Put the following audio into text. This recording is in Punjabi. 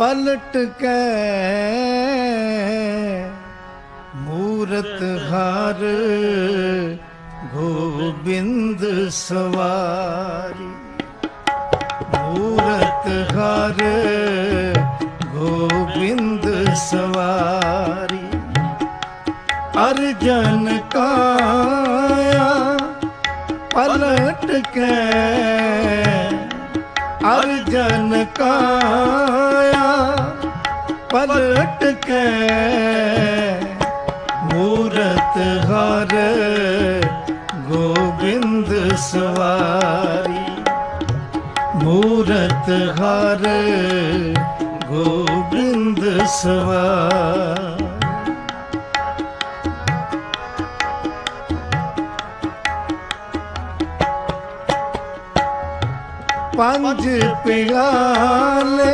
ਪਲਟ ਕੇ ਮੂਰਤ ਘਰ ਗੋਬਿੰਦ ਸਵਾਰੀ ਮੂਰਤ ਘਰ ਗੋਬਿੰਦ ਸਵਾਰੀ ਅਰਜਨ ਕਾਇਆ ਪਲਟ ਕੇ ਅਰਜਨ ਕਾਇਆ ਪਲਟ ਕੇ ਮੂਰਤ ਹਰ ਗੋਬਿੰਦ ਸਵਾਰੀ ਮੂਰਤ ਹਰ ਗੋਬਿੰਦ ਸਵਾਰੀ ਪੰਜ ਪਿਆਲੇ